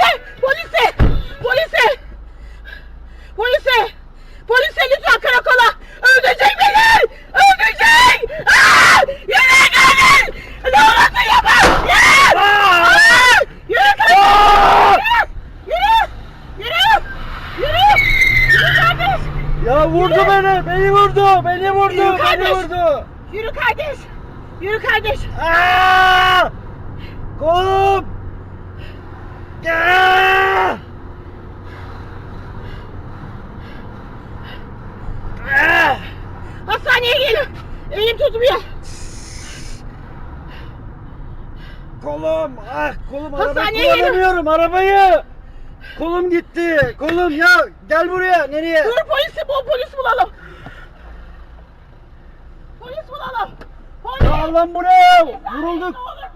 Polise! Polise! Polise! Polise! Polise lütfen karakola! Öldürecek beni! Öldürecek! Aa! Yürü gelin! Ne olursun yapın! Yürü! Aa! Yürü kardeş! Yürü! Yürü! Yürü! Yürü kardeş! Ya vurdu Yürü. beni! Beni vurdu! Beni vurdu! Yürü beni kardeş. vurdu! Yürü kardeş! Yürü kardeş! Aa! Kol! Elim tutmuyor. Kolum. Ah kolum arabayı Hastaneye gelin. kullanamıyorum arabayı. Kolum gitti. Kolum ya gel buraya. Nereye? Dur polisi bul polis bulalım. Polis bulalım. Polis. Ya Allah'ım bu ne? Vurulduk. Ne olur